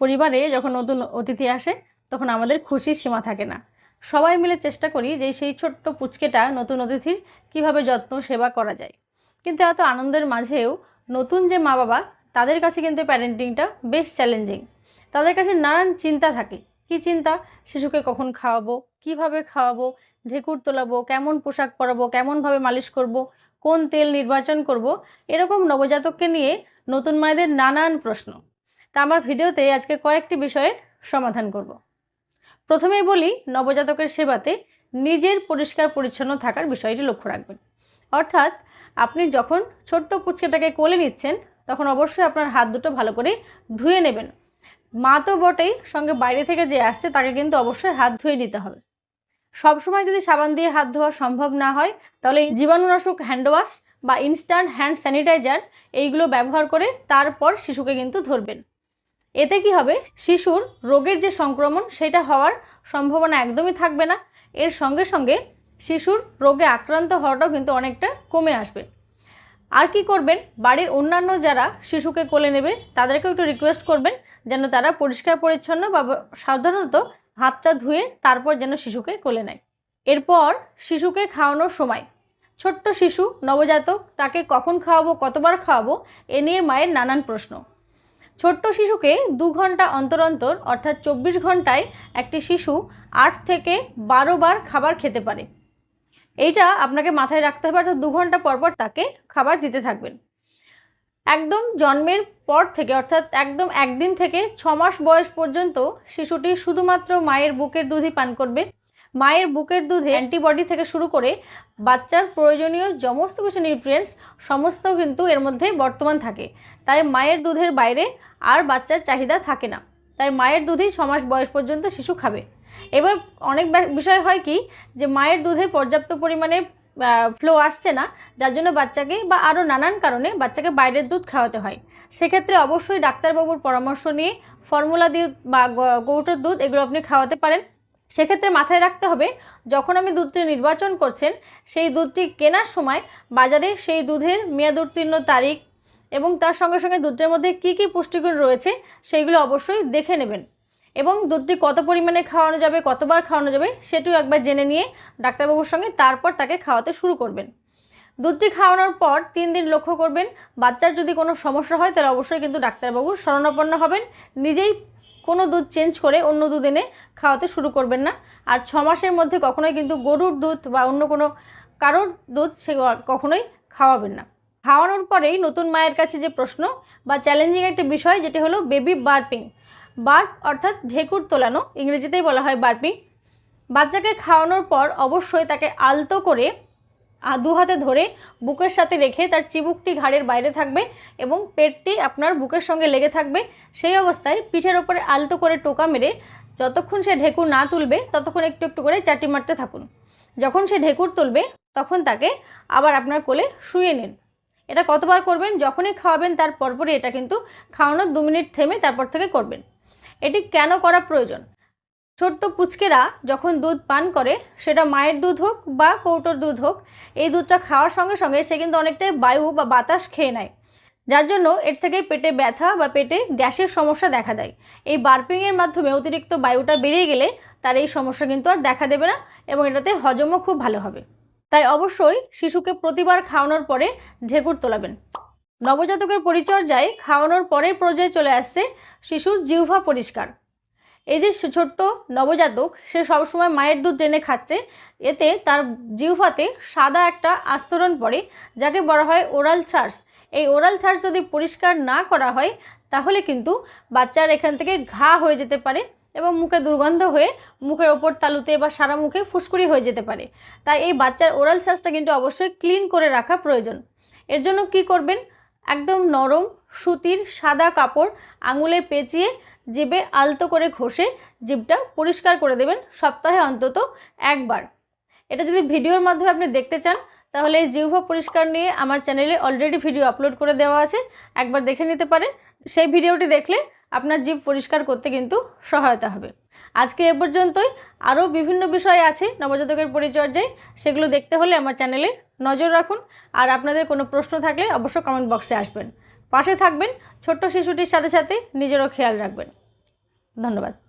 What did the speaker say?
পরিবারে যখন নতুন অতিথি আসে, তখন আমাদের খুশির সীমা থাকে না। সবাই মিলে চেষ্টা করি যে সেই ছোট্ট পুচকেটা নতুন অতিথির কীভাবে যত্ন, সেবা করা যায়। কিন্তু এত আনন্দের মাঝেও নতুন যে মা বাবা তাদের কাছে কিন্তু প্যারেন্টিংটা বেশ চ্যালেঞ্জিং তাদের কাছে নানান চিন্তা থাকে। কি চিন্তা? শিশুকে কখন খাওয়াবো? কীভাবে খাওয়াবো? ঢেকুর তোলাবো? কেমন পোশাক পরাবো? কেমনভাবে মালিশ করব? কোন তেল নির্বাচন করব? এরকম নবজাতককে নিয়ে নতুন মায়েদের নানান প্রশ্ন। তা আমার ভিডিওতে আজকে কয়েকটি বিষয়ের সমাধান করব। প্রথমেই বলি, নবজাতকের সেবাতে নিজের পরিষ্কার পরিচ্ছন্ন থাকার বিষয়টি লক্ষ্য রাখবেন। অর্থাৎ আপনি যখন ছোট্ট পুচকেটাকে কোলে নিচ্ছেন, তখন অবশ্যই আপনার হাত দুটো ভালো করে ধুয়ে নেবেন। মা তো বটেই সঙ্গে বাইরে থেকে যে আসছে, তাকে কিন্তু অবশ্যই হাত ধুয়ে নিতে হবে। সবসময় যদি সাবান দিয়ে হাত ধোয়া সম্ভব না হয়, তাহলে জীবাণুনাশক হ্যান্ড ওয়াশ বা ইনস্ট্যান্ট হ্যান্ড স্যানিটাইজার এইগুলো ব্যবহার করে তারপর শিশুকে কিন্তু ধরবেন। এতে কি হবে? শিশুর রোগের যে সংক্রমণ, সেটা হওয়ার সম্ভাবনা একদমই থাকবে না। এর সঙ্গে সঙ্গে শিশুর রোগে আক্রান্ত হওয়াটাও কিন্তু অনেকটা কমে আসবে। আর কি করবেন? বাড়ির অন্যান্য যারা শিশুকে কোলে নেবে, তাদেরকেও একটু রিকোয়েস্ট করবেন যেন তারা পরিষ্কার, পরিচ্ছন্ন বা সাধারণত হাতটা ধুয়ে তারপর যেন শিশুকে কোলে নেয়। এরপর শিশুকে খাওয়ানোর সময়, ছোট্ট শিশু, নবজাতক, তাকে কখন খাওয়াবো, কতবার খাওয়াবো, এ নিয়ে মায়ের নানান প্রশ্ন। ছোট্ট শিশুকে দু ঘণ্টা অন্তর অন্তর অর্থাৎ চব্বিশ ঘন্টায় একটি শিশু আট থেকে বারো বার খাবার খেতে পারে। এইটা আপনাকে মাথায় রাখতে হবে, অর্থাৎ দু ঘণ্টা পর পর তাকে খাবার দিতে থাকবেন। একদম জন্মের পর থেকে, অর্থাৎ একদম একদিন থেকে ছ মাস বয়স পর্যন্ত শিশুটি শুধুমাত্র মায়ের বুকের দুধই পান করবে। মায়ের বুকের দুধে অ্যান্টিবডি থেকে শুরু করে বাচ্চার প্রয়োজনীয় সমস্ত কিছু নিউট্রিয়েন্টস সমস্ত কিন্তু এর মধ্যে বর্তমান থাকে। তাই মায়ের দুধের বাইরে আর বাচ্চার চাহিদা থাকে না। তাই মায়ের দুধই ছ মাস বয়স পর্যন্ত শিশু খাবে। এবার অনেক বিষয় হয় কি যে মায়ের দুধে পর্যাপ্ত পরিমাণে ফ্লো আসছে না, যার জন্য বাচ্চাকে বা আরও নানান কারণে বাচ্চাকে বাইরের দুধ খাওয়াতে হয়। সেক্ষেত্রে অবশ্যই ডাক্তারবাবুর পরামর্শ নিয়ে ফর্মুলা দিয়ে বা গৌটোর দুধ এগুলো আপনি খাওয়াতে পারেন। সেক্ষেত্রে মাথায় রাখতে হবে, যখন আমি দুধটি নির্বাচন করছেন, সেই দুধটি কেনার সময় বাজারে সেই দুধের মেয়াদ উত্তীর্ণ তারিখ এবং তার সঙ্গে সঙ্গে দুধের মধ্যে কী কী পুষ্টিগুণ রয়েছে সেইগুলো অবশ্যই দেখে নেবেন। এবং দুধটি কত পরিমাণে খাওয়ানো যাবে, কতবার খাওয়ানো যাবে, সেটিও একবার জেনে নিয়ে ডাক্তারবাবুর সঙ্গে তারপর তাকে খাওয়াতে শুরু করবেন। দুধটি খাওয়ানোর পর তিন দিন লক্ষ্য করবেন, বাচ্চার যদি কোনো সমস্যা হয়, তাহলে অবশ্যই কিন্তু ডাক্তারবাবুর শরণাপন্ন হবেন, নিজেই কোনো দুধ চেঞ্জ করে অন্য দুধ এনে খাওয়াতে শুরু করবেন না। আর ছ মাসের মধ্যে কখনোই কিন্তু গরুর দুধ বা অন্য কোনো কারোর দুধ সে কখনোই খাওয়াবেন না। খাওয়ানোর পরেই নতুন মায়ের কাছে যে প্রশ্ন বা চ্যালেঞ্জিং একটা বিষয় যেটি হলো বেবি বার্পিং বার্প অর্থাৎ ঢেকুর তোলানো, ইংরেজিতেই বলা হয় বার্পিং। বাচ্চাকে খাওয়ানোর পর অবশ্যই তাকে আলতো করে দু হাতে ধরে বুকের সাথে রেখে তার চিবুকটি ঘাড়ের বাইরে থাকবে এবং পেটটি আপনার বুকের সঙ্গে লেগে থাকবে। সেই অবস্থায় পিঠের ওপরে আলতো করে টোকা মেরে যতক্ষণ সে ঢেকুর না তুলবে, ততক্ষণ একটু একটু করে চাটি মারতে থাকুন। যখন সে ঢেকুর তুলবে, তখন তাকে আবার আপনার কোলে শুয়ে নিন। এটা কতবার করবেন, যখনই খাওয়াবেন, তার পরপরই এটা কিন্তু খাওয়ানোর দু মিনিট থেমে তারপর থেকে করবেন। এটি কেন করা প্রয়োজন? ছোট্ট পুচকেরা যখন দুধ পান করে, সেটা মায়ের দুধ হোক বা কৌটোর দুধ হোক, এই দুধটা খাওয়ার সঙ্গে সঙ্গে সে কিন্তু অনেকটাই বায়ু বা বাতাস খেয়ে নেয়। যার জন্য এর থেকে পেটে ব্যথা বা পেটে গ্যাসের সমস্যা দেখা দেয়। এই বার্পিংয়ের মাধ্যমে অতিরিক্ত বায়ুটা বেরিয়ে গেলে তার এই সমস্যা কিন্তু আর দেখা দেবে না এবং এটাতে হজমও খুব ভালো হবে। তাই অবশ্যই শিশুকে প্রতিবার খাওয়ানোর পরে ঢেকুর তোলাবেন। নবজাতকের পরিচর্যায় খাওয়ানোর পরের পর্যায়ে চলে আসছে শিশুর জিহ্বা পরিষ্কার। এই যে ছোট্ট নবজাতক, সে সবসময় মায়ের দুধ টেনে খাচ্ছে। এতে তার জিহ্বাতে সাদা একটা আস্তরণ পড়ে, যাকে বলা হয় ওরাল থার্স এই ওরাল থার্স যদি পরিষ্কার না করা হয়, তাহলে কিন্তু বাচ্চার এখান থেকে ঘা হয়ে যেতে পারে এবং মুখে দুর্গন্ধ হয়ে মুখের ওপর তালুতে বা সারা মুখে ফুসকুড়ি হয়ে যেতে পারে। তাই এই বাচ্চার ওরাল থার্সটা কিন্তু অবশ্যই ক্লিন করে রাখা প্রয়োজন। এর জন্য কি করবেন? একদম নরম সুতির সাদা কাপড় আঙুলে পেঁচিয়ে জিভে আলতো করে ঘষে জিভটা পরিষ্কার করে দেবেন সপ্তাহে অন্তত একবার। এটা যদি ভিডিওর মাধ্যমে আপনি দেখতে চান, তাহলে এই জিহ্বা পরিষ্কার নিয়ে আমার চ্যানেলে অলরেডি ভিডিও আপলোড করে দেওয়া আছে, একবার দেখে নিতে পারেন। সেই ভিডিওটি দেখলে আপনার জিভ পরিষ্কার করতে কিন্তু সহায়তা হবে। আজকে এ পর্যন্তই। আরও বিভিন্ন বিষয় আছে নবজাতকের পরিচর্যায়, সেগুলো দেখতে হলে আমার চ্যানেলে নজর রাখুন। আর আপনাদের কোনো প্রশ্ন থাকলে অবশ্য কমেন্ট বক্সে আসবেন। পাশে থাকবেন ছোট্ট শিশুটির সাথে সাথে নিজেরও খেয়াল রাখবেন। ধন্যবাদ।